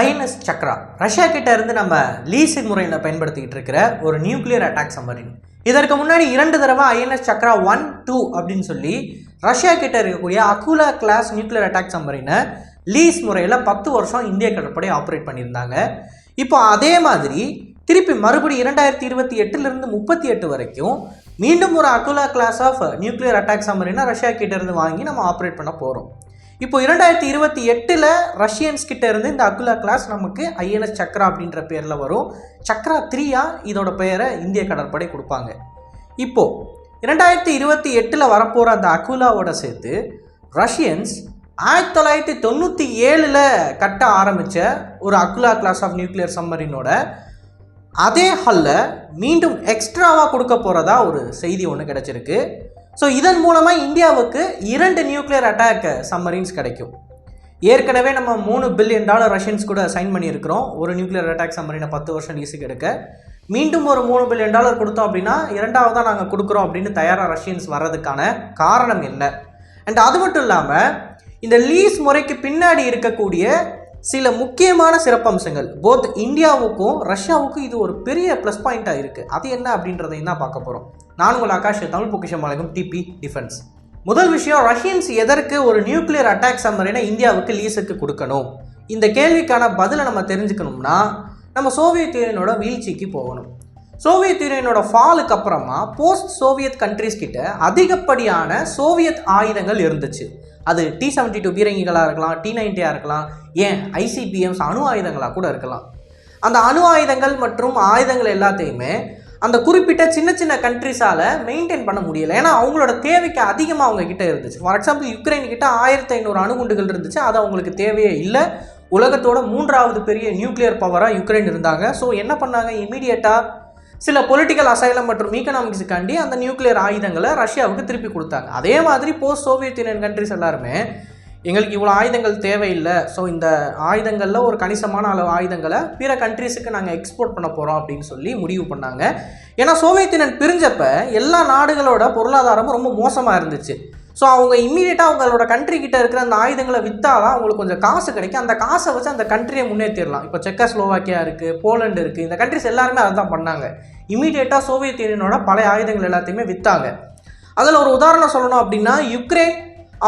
INS Chakra. Russia கிட்ட இருந்து நம்ம லீசிங் முறையில் பயன்படுத்திக்கிட்டு இருக்கிற ஒரு நியூக்ளியர் அட்டாக் சம்மரின் இதற்கு முன்னாடி இரண்டு தடவை ஐஎன்எஸ் சக்ரா ஒன் டூ அப்படின்னு சொல்லி ரஷ்யா கிட்ட இருக்கக்கூடிய அகுலா கிளாஸ் நியூக்ளியர் அட்டாக் சம்மரினை லீஸ் முறையில் பத்து வருஷம் இந்திய கடற்படை ஆப்ரேட் பண்ணியிருந்தாங்க. இப்போ அதே மாதிரி திருப்பி மறுபடி இரண்டாயிரத்தி இருபத்தி எட்டுலேருந்து முப்பத்தி எட்டு வரைக்கும் மீண்டும் ஒரு Akula class of nuclear attack சம்மரினை Russia கிட்ட இருந்து வாங்கி நம்ம ஆப்ரேட் பண்ண போகிறோம் இப்போ இரண்டாயிரத்தி இருபத்தி எட்டில் ரஷ்யன்ஸ் கிட்ட இருந்து இந்த அகுலா கிளாஸ் நமக்கு ஐஎன்எஸ் சக்ரா அப்படின்ற பேரில் வரும். சக்ரா த்ரீயா இதோட பெயரை இந்திய கடற்படை கொடுப்பாங்க. இப்போ இரண்டாயிரத்தி இருபத்தி எட்டில் வரப்போகிற அந்த அகுலாவோட சேர்த்து ரஷ்யன்ஸ் ஆயிரத்தி தொள்ளாயிரத்தி தொண்ணூற்றி ஏழில் கட்ட ஆரம்பித்த ஒரு அகுலா கிளாஸ் ஆஃப் நியூக்ளியர் சம்மரினோட அதே ஹல்ல மீண்டும் எக்ஸ்ட்ராவாக கொடுக்க போகிறதா ஒரு செய்தி ஒன்று கிடச்சிருக்கு. ஸோ இதன் மூலமாக இந்தியாவுக்கு இரண்டு நியூக்ளியர் அட்டாக் சம்மரின்ஸ் கிடைக்கும். ஏற்கனவே நம்ம மூணு பில்லியன் டாலர் ரஷ்யன்ஸ் கூட சைன் பண்ணியிருக்கிறோம். ஒரு நியூக்ளியர் அட்டாக் சம்மரினை பத்து வருஷம் லீஸுக்கு எடுக்க. மீண்டும் ஒரு மூணு பில்லியன் டாலர் கொடுத்தோம் அப்படின்னா இரண்டாவதாக நாங்கள் கொடுக்குறோம் அப்படின்னு தயாராக ரஷ்யன்ஸ் வர்றதுக்கான காரணம் என்ன? அண்ட் அது மட்டும் இல்லாமல் இந்த லீஸ் முறைக்கு பின்னாடி இருக்கக்கூடிய சில முக்கியமான சிறப்பம்சங்கள் போத் இந்தியாவுக்கும் ரஷ்யாவுக்கும் இது ஒரு பெரிய ப்ளஸ் பாயிண்ட்டாக இருக்குது அது என்ன அப்படின்றதையும் தான் பார்க்க போகிறோம் நான் உங்கள் ஆகாஷ் தமிழ் பொக்கிஷம் வழங்கும் டிபி டிஃபென்ஸ் முதல் விஷயம் ரஷ்யன்ஸ் எதற்கு ஒரு நியூக்ளியர் அட்டாக் சம்மரினை இந்தியாவுக்கு லீஸுக்கு கொடுக்கணும்? இந்த கேள்விக்கான பதிலை நம்ம தெரிஞ்சுக்கணும்னா நம்ம சோவியத் யூனியனோட வீழ்ச்சிக்கு போகணும். சோவியத் யூனியனோட ஃபாலுக்கு அப்புறமா போஸ்ட் சோவியத் கண்ட்ரீஸ் கிட்ட அதிகப்படியான சோவியத் ஆயுதங்கள் இருந்துச்சு. அது டி செவன்டி டூ பீரங்கிகளாக இருக்கலாம் டி நைன்டியாக இருக்கலாம் ஏன் ஐசிபிஎம்ஸ் அணு ஆயுதங்களாக கூட இருக்கலாம். அந்த அணு ஆயுதங்கள் மற்றும் ஆயுதங்கள் எல்லாத்தையுமே அந்த குறிப்பிட்ட சின்ன சின்ன கண்ட்ரிஸால் மெயின்டைன் பண்ண முடியல. ஏன்னா அவங்களோட தேவைக்கு அதிகமாக அவங்க கிட்ட இருந்துச்சு. ஃபார் எக்ஸாம்பிள் யுக்ரைன் கிட்ட ஆயிரத்தி ஐநூறு அணுகுண்டுகள் இருந்துச்சு. அது அவங்களுக்கு தேவையே இல்லை. உலகத்தோட மூன்றாவது பெரிய நியூக்ளியர் பவராக யுக்ரைன் இருந்தாங்க. ஸோ என்ன பண்ணாங்க? இமீடியட்டாக சில பொலிட்டிக்கல் அசைலம் மற்றும் ஈகனாமிக்ஸுக்காண்டி அந்த நியூக்ளியர் ஆயுதங்களை ரஷ்யாவுக்கு திருப்பி கொடுத்தாங்க. அதே மாதிரி போஸ்ட் சோவியத் யூனியன் கண்ட்ரிஸ் எல்லாருமே எங்களுக்கு இவ்வளோ ஆயுதங்கள் தேவையில்லை. ஸோ இந்த ஆயுதங்களில் ஒரு கணிசமான அளவு ஆயுதங்களை பிற கண்ட்ரீஸுக்கு நாங்கள் எக்ஸ்போர்ட் பண்ண போகிறோம் அப்படின்னு சொல்லி முடிவு பண்ணாங்க. ஏன்னா சோவியத் யூனியன் பிரிஞ்சப்ப எல்லா நாடுகளோட பொருளாதாரமும் ரொம்ப மோசமாக இருந்துச்சு. ஸோ அவங்க இம்மீடியட்டாக அவங்களோட கண்ட்ரி கிட்ட இருக்கிற அந்த ஆயுதங்களை விற்றாதான் அவங்களுக்கு கொஞ்சம் காசு கிடைக்கும். அந்த காசை வச்சு அந்த கண்ட்ரியை முன்னேற்றிடலாம் இப்போ செக்க ஸ்லோவாக்கியா இருக்குது போலண்டு இருக்குது இந்த கண்ட்ரிஸ் எல்லாருமே அதை தான் பண்ணாங்க இம்மீடியட்டாக சோவியத் யூனியனோட பழைய ஆயுதங்கள் எல்லாத்தையுமே விற்றாங்க அதில் ஒரு உதாரணம் சொல்லணும் அப்படின்னா யுக்ரைன்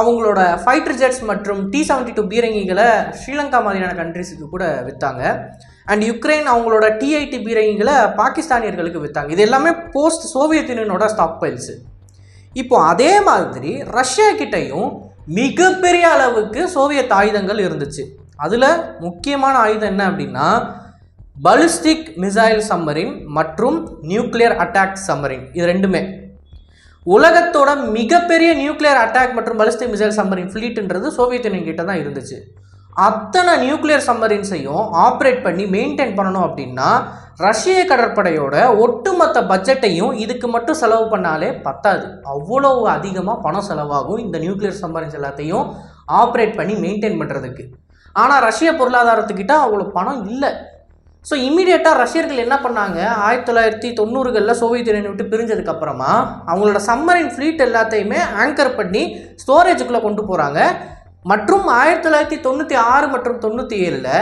அவங்களோட ஃபைட்டர் ஜெட்ஸ் மற்றும் டி செவன்டி டூ பீரங்கிகளை ஸ்ரீலங்கா மாதிரியான கண்ட்ரிஸுக்கு கூட விற்றாங்க அண்ட் யுக்ரைன் அவங்களோட டிஐடி பீரங்கிகளை பாகிஸ்தானியர்களுக்கு விற்றாங்க இது எல்லாமே போஸ்ட் சோவியத் யூனியனோட ஸ்டாக் பைல்ஸு இப்போ அதே மாதிரி ரஷ்யா கிட்டேயும் மிகப்பெரிய அளவுக்கு சோவியத் ஆயுதங்கள் இருந்துச்சு. அதில் முக்கியமான ஆயுதம் என்ன அப்படின்னா பலிஸ்டிக் மிசைல் சம்மரின் மற்றும் நியூக்ளியர் அட்டாக் சம்மரின் இது ரெண்டுமே. உலகத்தோட மிகப்பெரிய நியூக்ளியர் அட்டாக் மற்றும் பலிஸ்டிக் மிசைல் சம்மரின் ஃப்ளீட்டுன்றது சோவியத் யூனியன் கிட்ட தான் இருந்துச்சு. அத்தனை நியூக்ளியர் சம்மரின்ஸையும் ஆப்ரேட் பண்ணி மெயின்டைன் பண்ணணும் அப்படின்னா ரஷ்ய கடற்படையோட ஒட்டுமொத்த பட்ஜெட்டையும் இதுக்கு மட்டும் செலவு பண்ணாலே பத்தாது. அவ்வளோ அதிகமாக பணம் செலவாகும் இந்த நியூக்ளியர் சம்மரின்ஸ் எல்லாத்தையும் ஆப்ரேட் பண்ணி மெயின்டைன் பண்ணுறதுக்கு ஆனால் ரஷ்ய பொருளாதாரத்துக்கிட்ட அவ்வளோ பணம் இல்லை. ஸோ இம்மீடியட்டாக ரஷ்யர்கள் என்ன பண்ணாங்க? ஆயிரத்தி தொள்ளாயிரத்தி தொண்ணூறுகளில் சோவியத் யூனியன் விட்டு பிரிஞ்சதுக்கப்புறமா அவங்களோட சம்மரின் ஃப்ளீட் எல்லாத்தையுமே ஆங்கர் பண்ணி ஸ்டோரேஜுக்குள்ளே கொண்டு போகிறாங்க மற்றும் ஆயிரத்தி தொள்ளாயிரத்தி தொண்ணூற்றி ஆறு மற்றும் தொண்ணூற்றி ஏழில்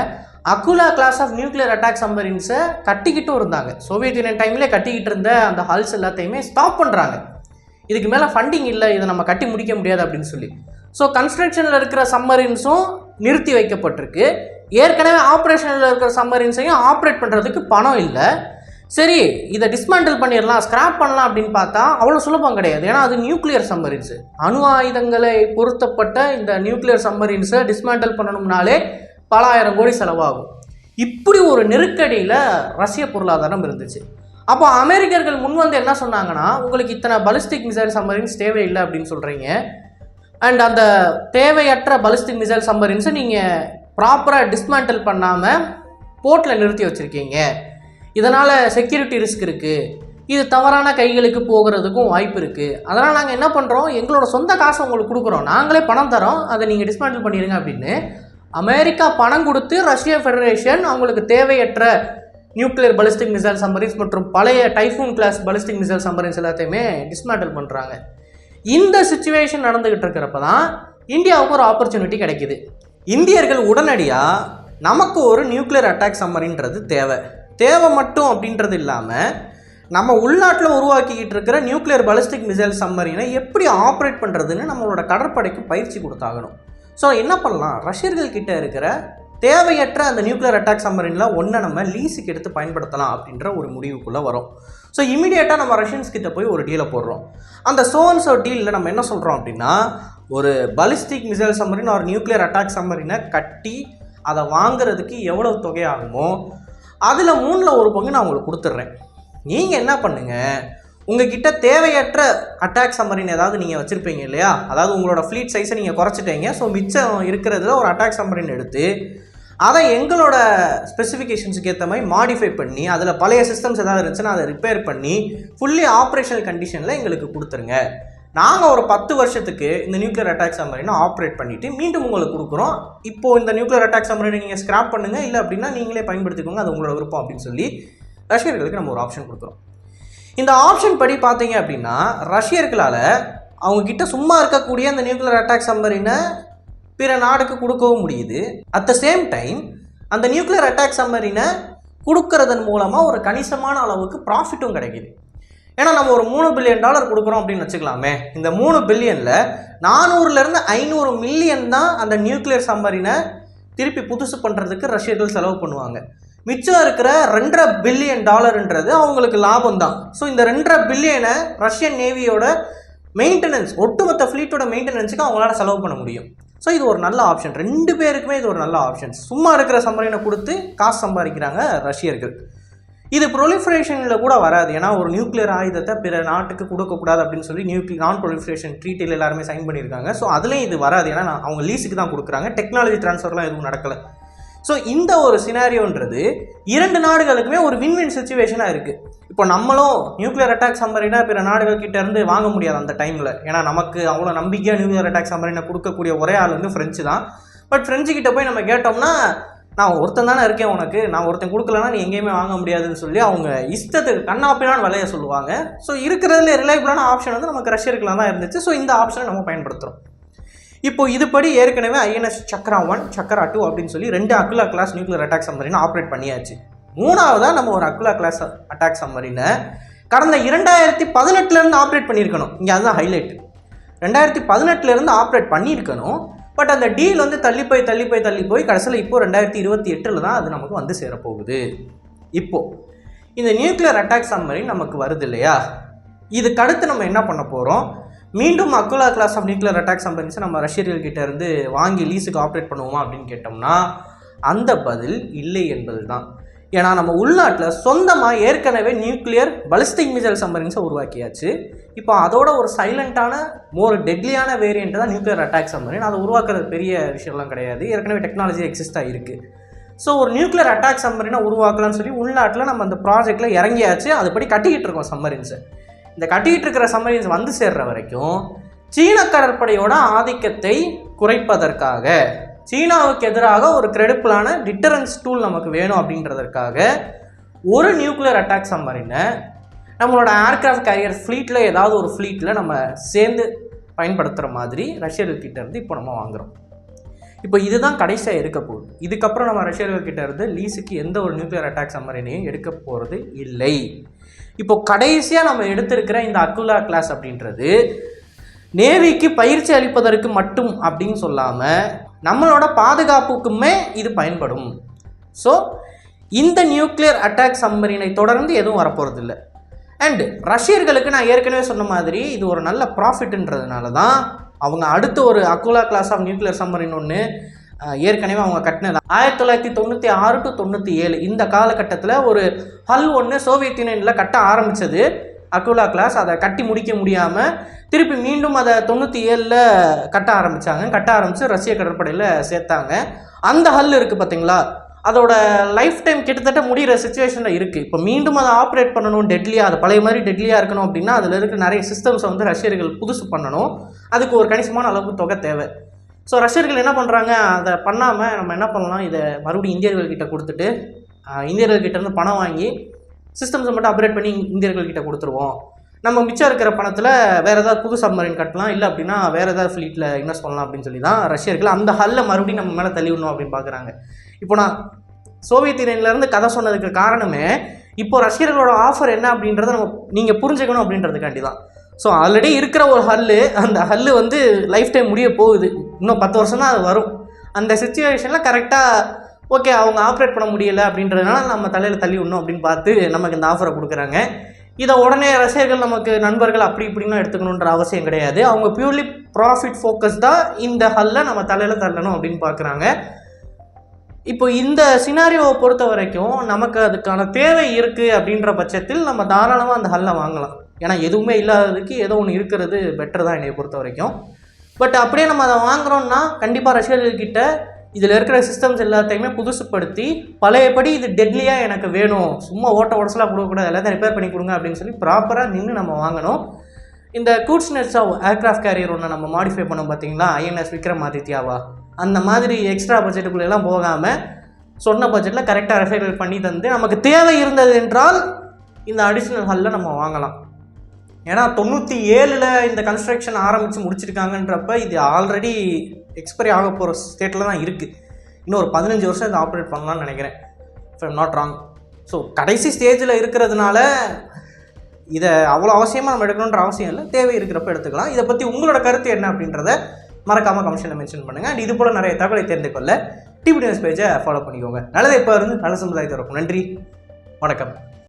Akula class of nuclear attack சம்மரின்ஸை கட்டிக்கிட்டும் இருந்தாங்க. சோவியத் யூனியன் டைம்லேயே கட்டிக்கிட்டு இருந்த அந்த ஹால்ஸ் எல்லாத்தையுமே ஸ்டாப் பண்ணுறாங்க இதுக்கு மேலே ஃபண்டிங் இல்லை இதை நம்ம கட்டி முடிக்க முடியாது அப்படின்னு சொல்லி. ஸோ கன்ஸ்ட்ரக்ஷனில் இருக்கிற சம்மரின்ஸும் நிறுத்தி வைக்கப்பட்டிருக்கு. ஏற்கனவே ஆப்ரேஷனில் இருக்கிற சம்மரின்ஸையும் ஆப்ரேட் பண்ணுறதுக்கு பணம் இல்லை. சரி இதை டிஸ்மேண்டில் பண்ணிடலாம் ஸ்க்ராப் பண்ணலாம் அப்படின்னு பார்த்தா அவ்வளோ சுலபம் கிடையாது. ஏன்னா அது நியூக்ளியர் சம்மரின்ஸு அணு ஆயுதங்களை பொருத்தப்பட்ட இந்த நியூக்ளியர் சம்மரின்ஸை டிஸ்மேண்டில் பண்ணணும்னாலே பல ஆயிரம் கோடி செலவாகும். இப்படி ஒரு நெருக்கடியில் ரஷ்ய பொருளாதாரம் இருந்துச்சு. அப்போ அமெரிக்கர்கள் முன் வந்து என்ன சொன்னாங்கன்னா உங்களுக்கு இத்தனை பலிஸ்டிக் மிசைல் சம்மரின்ஸ் தேவையில்லை அப்படின்னு சொல்கிறீங்க அண்ட் அந்த தேவையற்ற பலிஸ்டிக் மிசைல் சம்மரின்ஸை நீங்கள் ப்ராப்பராக டிஸ்மேண்டில் பண்ணாமல் போர்ட்டில் நிறுத்தி வச்சுருக்கீங்க. இதனால் செக்யூரிட்டி ரிஸ்க் இருக்குது இது தவறான கைகளுக்கு போகிறதுக்கும் வாய்ப்பு இருக்குது அதனால் நாங்கள் என்ன பண்ணுறோம் எங்களோட சொந்த காசை உங்களுக்கு கொடுக்குறோம். நாங்களே பணம் தரோம். அதை நீங்கள் டிஸ்மேண்டில் பண்ணிடுங்க அப்படின்னு அமெரிக்கா பணம் கொடுத்து ரஷ்ய ஃபெடரேஷன் அவங்களுக்கு தேவையற்ற நியூக்ளியர் பலிஸ்டிக் மிசைல் சம்மரின்ஸ் மற்றும் பழைய typhoon class ballistic missile submarines எல்லாத்தையுமே டிஸ்மேண்டில் பண்ணுறாங்க இந்த சுச்சுவேஷன் நடந்துக்கிட்டு இருக்கிறப்ப தான் இந்தியாவுக்கு ஒரு ஆப்பர்ச்சுனிட்டி கிடைக்கிது. இந்தியர்கள் உடனடியாக நமக்கு ஒரு நியூக்ளியர் அட்டாக் சம்மரின்றது தேவை. தேவை மட்டும் அப்படின்றது இல்லாமல் நம்ம உள்நாட்டில் உருவாக்கிக்கிட்டு இருக்கிற நியூக்ளியர் பாலிஸ்டிக் மிசைல் சம்மரினை எப்படி ஆப்ரேட் பண்ணுறதுன்னு நம்மளோட கடற்படைக்கு பயிற்சி கொடுத்தாகணும். ஸோ என்ன பண்ணலாம்? ரஷ்யர்கள் கிட்ட இருக்கிற தேவையற்ற அந்த நியூக்ளியர் அட்டாக் சம்மரினில் ஒன்றை நம்ம லீஸுக்கு எடுத்து பயன்படுத்தலாம் அப்படின்ற ஒரு முடிவுக்குள்ளே வரும். ஸோ இமீடியட்டாக நம்ம ரஷ்யன்ஸ் கிட்ட போய் ஒரு டீலை போடுறோம். அந்த சோன்ஸோ டீலில் நம்ம என்ன சொல்கிறோம் அப்படின்னா ஒரு பலிஸ்டிக் மிசைல் சம்மரின் ஒரு நியூக்ளியர் அட்டாக் சம்மரினை கட்டி அதை வாங்குறதுக்கு எவ்வளவு தொகை ஆகுமோ அதில் மூணில் ஒரு பங்கு நான் உங்களுக்கு கொடுத்துட்றேன். நீங்கள் என்ன பண்ணுங்கள் உங்ககிட்ட தேவையற்ற அட்டாக் சம்மரின் ஏதாவது நீங்கள் வச்சுருப்பீங்க இல்லையா? அதாவது உங்களோட ஃப்ளீட் சைஸை நீங்கள் குறைச்சிட்டீங்க ஸோ மிச்சம் இருக்கிறதுல ஒரு அட்டாக் சம்மரின் எடுத்து அதை எங்களோட ஸ்பெசிஃபிகேஷன்ஸுக்கு ஏற்ற மாதிரி மாடிஃபை பண்ணி அதில் பழைய சிஸ்டம்ஸ் ஏதாவது இருந்துச்சுன்னா அதை ரிப்பேர் பண்ணி ஃபுல்லி ஆப்ரேஷனல் கண்டிஷனில் எங்களுக்கு கொடுத்துருங்க. நாங்கள் ஒரு பத்து வருஷத்துக்கு இந்த நியூக்ளியர் அட்டாக் சம்மரினை ஆப்ரேட் பண்ணிவிட்டு மீண்டும் உங்களுக்கு கொடுக்குறோம். இப்போது இந்த நியூக்ளியர் அட்டாக் சம்மரினை நீங்கள் ஸ்கிராப் பண்ணுங்கள் இல்லை அப்படின்னா நீங்களே பயன்படுத்திக்கோங்க. அது உங்களோட விருப்பம் அப்படின்னு சொல்லி ரஷ்யர்களுக்கு நம்ம ஒரு ஆப்ஷன் கொடுக்குறோம். இந்த ஆப்ஷன் படி பார்த்தீங்க அப்படின்னா ரஷ்யர்களால் அவங்கக்கிட்ட சும்மா இருக்கக்கூடிய அந்த நியூக்ளியர் அட்டாக் சம்மரினை பிற நாடுக்கு கொடுக்கவும் முடியுது. அட் த சேம் டைம் அந்த நியூக்ளியர் அட்டாக் சம்மரினை கொடுக்கறதன் மூலமாக ஒரு கணிசமான அளவுக்கு ப்ராஃபிட்டும் கிடைக்குது. ஏன்னா நம்ம ஒரு மூணு பில்லியன் டாலர் கொடுக்குறோம் அப்படின்னு வச்சுக்கலாமே. இந்த மூணு பில்லியனில் நானூறுலேருந்து ஐநூறு மில்லியன் தான் அந்த நியூக்ளியர் சம்மரினை திருப்பி புதுசு பண்ணுறதுக்கு ரஷ்யர்கள் செலவு பண்ணுவாங்க. மிச்சம் இருக்கிற ரெண்டரை பில்லியன் டாலருன்றது அவங்களுக்கு லாபம் தான். ஸோ இந்த ரெண்டரை பில்லியனை ரஷ்யன் நேவியோட மெயின்டெனன்ஸ் ஒட்டுமொத்த ஃப்ளீட்டோட மெயின்டெனன்ஸுக்கு அவங்களால செலவு பண்ண முடியும். ஸோ இது ஒரு நல்ல ஆப்ஷன் ரெண்டு பேருக்குமே இது ஒரு நல்ல ஆப்ஷன் சும்மா இருக்கிற சம்பரினை கொடுத்து காசு சம்பாதிக்கிறாங்க ரஷ்யர்கள். இது ப்ரொலிஃபரேஷனில் கூட வராது. ஏன்னா ஒரு நியூக்ளியர் ஆயுதத்தை பிற நாட்டுக்கு கொடுக்கக்கூடாது அப்படின்னு சொல்லி நியூக்ளி நான் ப்ரொலிஃபரேஷன் ட்ரீட்டில் எல்லாருமே சைன் பண்ணியிருக்காங்க. ஸோ அதுலேயும் இது வராது. ஏன்னா அவங்க லீஸுக்கு தான் கொடுக்குறாங்க. டெக்னாலஜி ட்ரான்ஸ்ஃபர்லாம் எதுவும் நடக்கலை. ஸோ இந்த ஒரு சினாரியோன்றது இரண்டு நாடுகளுக்குமே ஒரு வின் வின் சுச்சுவேஷனாக இருக்குது இப்போ நம்மளும் நியூக்ளியர் அட்டாக் சம்மரினா பிற நாடுகள் கிட்டேருந்து வாங்க முடியாது அந்த டைமில் ஏன்னா நமக்கு அவ்வளோ நம்பிக்கையாக நியூக்ளியர் அட்டாக் சம்மரினை கொடுக்கக்கூடிய ஒரே ஆள் வந்து ஃப்ரெஞ்சு தான். பட் ஃப்ரெஞ்சு கிட்ட போய் நம்ம கேட்டோம்னா நான் ஒருத்தன் தானே இருக்கேன் உனக்கு. நான் ஒருத்தன் கொடுக்கலன்னா நீ எங்கேயுமே வாங்க முடியாதுன்னு சொல்லி அவங்க இஷ்டத்துக்கு கண்ணாப்பினான்னு விலைய சொல்லுவாங்க. ஸோ இருக்கிறதுல ரிலையபிளான ஆப்ஷன் வந்து நமக்கு ரஷ்யர்களாக தான் இருந்துச்சு. ஸோ இந்த ஆப்ஷனை நம்ம பயன்படுத்துகிறோம் இப்போ இதுபடி ஏற்கனவே INS Chakra one Chakra two அப்படின்னு சொல்லி ரெண்டு அக்குலா கிளாஸ் நியூக்ளியர் அட்டாக் சம்மரினை ஆப்ரேட் பண்ணியாச்சு. மூணாவதாக நம்ம ஒரு அக்குலா கிளாஸ் அட்டாக் சம்மரினை கடந்த இரண்டாயிரத்தி பதினெட்டுலேருந்து ஆப்ரேட் பண்ணியிருக்கணும். இங்கே அதுதான் ஹைலைட் ரெண்டாயிரத்தி பதினெட்டுலேருந்து ஆப்ரேட் பண்ணியிருக்கணும். பட் அந்த டீல் வந்து தள்ளி போய் தள்ளி போய் தள்ளி போய் கடைசியில் இப்போ ரெண்டாயிரத்தி இருபத்தி எட்டில் தான் அது நமக்கு வந்து சேரப்போகுது. இப்போது இந்த நியூக்ளியர் அட்டாக் சம்மரின் நமக்கு வருது இல்லையா? இதுக்கு அடுத்து நம்ம என்ன பண்ண போகிறோம் மீண்டும் Akula class of nuclear attack சம்பரின்ஸை நம்ம ரஷ்யர்கள் கிட்ட இருந்து வாங்கி லீஸுக்கு ஆப்ரேட் பண்ணுவோமா அப்படின்னு கேட்டோம்னா அந்த பதில் இல்லை என்பது தான் ஏன்னா நம்ம உள்நாட்டில் சொந்தமாக ஏற்கனவே நியூக்ளியர் பலிஸ்டிக் மிசைல் சம்மரிங்ஸை உருவாக்கியாச்சு. இப்போ அதோட ஒரு சைலண்ட்டான மோர் டெட்லியான வேரியண்ட்டு தான் நியூக்ளியர் அட்டாக் சம்மரின் அதை உருவாக்குறது பெரிய விஷயம்லாம் கிடையாது. ஏற்கனவே டெக்னாலஜி எக்ஸிஸ்டாக இருக்குது ஸோ ஒரு நியூக்ளியர் அட்டாக் சம்மரினை உருவாக்கலாம்னு சொல்லி உள்நாட்டில் நம்ம அந்த ப்ராஜெக்டில் இறங்கியாச்சு. அதுபடி கட்டிக்கிட்டு இருக்கோம் சம்மரின்ஸை இந்த கட்டிக்கிட்டு இருக்கிற சம்மரின்ஸ் வந்து சேர்ற வரைக்கும் சீன கடற்படையோட ஆதிக்கத்தை குறைப்பதற்காக சீனாவுக்கு எதிராக ஒரு கிரெடிபிளான டிட்டரன்ஸ் டூல் நமக்கு வேணும் அப்படின்றதற்காக ஒரு நியூக்ளியர் அட்டாக் சம்மரினை நம்மளோட ஏர்கிராஃப்ட் கேரியர் ஃப்ளீட்டில் ஏதாவது ஒரு ஃப்ளீட்டில் நம்ம சேர்ந்து பயன்படுத்துகிற மாதிரி ரஷ்யர்கள்கிட்ட இருந்து இப்போ நம்ம வாங்குகிறோம் இப்போ இதுதான் கடைசியாக இருக்க போகுது. இதுக்கப்புறம் நம்ம ரஷ்யர்கள் இருந்து லீஸுக்கு எந்த ஒரு நியூக்ளியர் அட்டாக் சம்மரினையும் எடுக்க போகிறது இல்லை. இப்போ கடைசியாக நம்ம எடுத்திருக்கிற இந்த அக்குலா கிளாஸ் அப்படின்றது நேவிக்கு பயிற்சி அளிப்பதற்கு மட்டும் அப்படின்னு சொல்லாமல் நம்மளோட பாதுகாப்புக்குமே இது பயன்படும். ஸோ இந்த நியூக்ளியர் அட்டாக் சம்மரினை தொடர்ந்து எதுவும் வரப்போகிறதில்ல அண்டு ரஷ்யர்களுக்கு நான் ஏற்கனவே சொன்ன மாதிரி இது ஒரு நல்ல ப்ராஃபிட்ன்றதுனால தான் அவங்க அடுத்து ஒரு Akula class of nuclear submarine ஒன்று ஏற்கனவே அவங்க கட்டினது. ஆயிரத்தி தொள்ளாயிரத்தி தொண்ணூற்றி ஆறு டு தொண்ணூற்றி ஏழு இந்த காலகட்டத்தில் ஒரு ஹல் ஒன்று சோவியத் யூனியனில் கட்ட ஆரம்பித்தது அக்குலா கிளாஸ் அதை கட்டி முடிக்க முடியாமல் திருப்பி மீண்டும் அதை தொண்ணூற்றி ஏழில் கட்ட ஆரம்பித்தாங்க கட்ட ஆரம்பித்து ரஷ்ய கடற்படையில் சேர்த்தாங்க. அந்த ஹல் இருக்குது பார்த்தீங்களா அதோட லைஃப் டைம் கிட்டத்தட்ட முடிகிற சுச்சுவேஷனில் இருக்குது இப்போ மீண்டும் அதை ஆப்ரேட் பண்ணணும் டெட்லியாக அது பழைய மாதிரி டெட்லியாக இருக்கணும் அப்படின்னா அதில் இருக்கிற நிறைய சிஸ்டம்ஸை வந்து ரஷ்யர்கள் புதுசு பண்ணணும். அதுக்கு ஒரு கணிசமான அளவுக்கு தொகை தேவை. ஸோ ரஷ்யர்கள் என்ன பண்ணுறாங்க அதை பண்ணாமல் நம்ம என்ன பண்ணலாம்? இதை மறுபடியும் இந்தியர்கள்கிட்ட கொடுத்துட்டு இந்தியர்கள் இந்தியர்கள்கிட்ட இருந்து பணம் வாங்கி சிஸ்டம்ஸை மட்டும் அப்கிரேட் பண்ணி இந்தியர்கள்கிட்ட கொடுத்துருவோம். நம்ம மிச்சம் இருக்கிற பணத்தில் வேறு ஏதாவது புது சப்மரின் கட்டலாம் இல்லை அப்படின்னா வேறு ஏதாவது ஃப்ளீட்டில் இன்வெஸ்ட் பண்ணலாம் அப்படின்னு சொல்லி தான் ரஷ்யர்கள் அந்த ஹல்ல மறுபடியும் நம்ம மேலே தள்ளி விடணும் அப்படின்னு பார்க்குறாங்க இப்போ நான் சோவியத் யூனியன்லேருந்து கதை சொன்னதுக்கு காரணமே இப்போ ரஷ்யர்களோட ஆஃபர் என்ன அப்படின்றத நம்ம நீங்கள் புரிஞ்சுக்கணும் அப்படின்றதுக்காண்டி தான் ஸோ ஆல்ரெடி இருக்கிற ஒரு ஹல்லு அந்த ஹல்லு வந்து லைஃப் டைம் முடிய போகுது. இன்னும் பத்து வருஷம் தான் அது வரும். அந்த சுச்சுவேஷனில் கரெக்டாக ஓகே அவங்க ஆப்ரேட் பண்ண முடியல அப்படின்றதுனால நம்ம தலையில் தள்ளி விடணும் அப்படின்னு பார்த்து நமக்கு இந்த ஆஃபரை கொடுக்குறாங்க. இதை உடனே ரசிகர்கள் நமக்கு நண்பர்கள் அப்படி இப்படின்னு எடுத்துக்கணுன்ற அவசியம் கிடையாது. அவங்க பியூர்லி ப்ராஃபிட் ஃபோக்கஸ் தான் இந்த ஹல்லில் நம்ம தலையில் தள்ளணும் அப்படின்னு பார்க்குறாங்க. இப்போ இந்த சினாரியோவை பொறுத்த வரைக்கும் நமக்கு அதுக்கான தேவை இருக்குது அப்படின்ற பட்சத்தில் நம்ம தாராளமாக அந்த ஹல்லை வாங்கலாம். ஏன்னா எதுவுமே இல்லாததுக்கு ஏதோ ஒன்று இருக்கிறது பெட்டர் தான் என்னை பொறுத்த வரைக்கும். பட் அப்படியே நம்ம அதை வாங்குகிறோம்னா கண்டிப்பாக ரசிகர்கள்கிட்ட இதில் இருக்கிற சிஸ்டம்ஸ் எல்லாத்தையுமே புதுசுப்படுத்தி பழையபடி இது டெட்லியாக எனக்கு வேணும். சும்மா ஓட்ட உடசலாக கொடுக்கக்கூடாது எல்லாத்தையும் ரிப்பேர் பண்ணி கொடுங்க அப்படின்னு சொல்லி ப்ராப்பராக நின்று நம்ம வாங்கணும். இந்த கூட்ஸ்னெட்ஸ் ஏர்க்ராஃப்ட் கேரியர் ஒன்று நம்ம மாடிஃபை பண்ணோம் பார்த்தீங்களா ஐஎன்எஸ் விக்ரமாதித்யாவா? அந்த மாதிரி எக்ஸ்ட்ரா பட்ஜெட்டுக்குள்ளெல்லாம் போகாமல் சொன்ன பட்ஜெட்டில் கரெக்டாக ரெஃபைல் பண்ணி தந்து நமக்கு தேவை இருந்தது என்றால் இந்த அடிஷ்னல் ஹல்லில் நம்ம வாங்கலாம். ஏன்னா தொண்ணூற்றி ஏழில் இந்த கன்ஸ்ட்ரக்ஷன் ஆரம்பித்து முடிச்சிருக்காங்கன்றப்ப இது ஆல்ரெடி எக்ஸ்பைரி ஆக போகிற ஸ்டேட்டில் தான் இருக்குது இன்னும் ஒரு பதினஞ்சு வருஷம் இதை ஆப்ரேட் பண்ணலாம்னு நினைக்கிறேன். If I'm not wrong so கடைசி ஸ்டேஜில் இருக்கிறதுனால இதை அவ்வளோ அவசியமாக நம்ம எடுக்கணுன்ற அவசியம் இல்லை. தேவை இருக்கிறப்ப எடுத்துக்கலாம். இதை பற்றி உங்களோட கருத்து என்ன அப்படின்றத மறக்காமல் கமிஷனில் மென்ஷன் பண்ணுங்கள் அண்ட் இது போல் நிறைய தகவலை தெரிந்து கொள்ள டிவி நியூஸ் பேஜை ஃபாலோ பண்ணிக்கோங்க. நல்லதை இப்போ இருந்து நல்ல சமுதாயத்தை இருக்கும் நன்றி. வணக்கம்.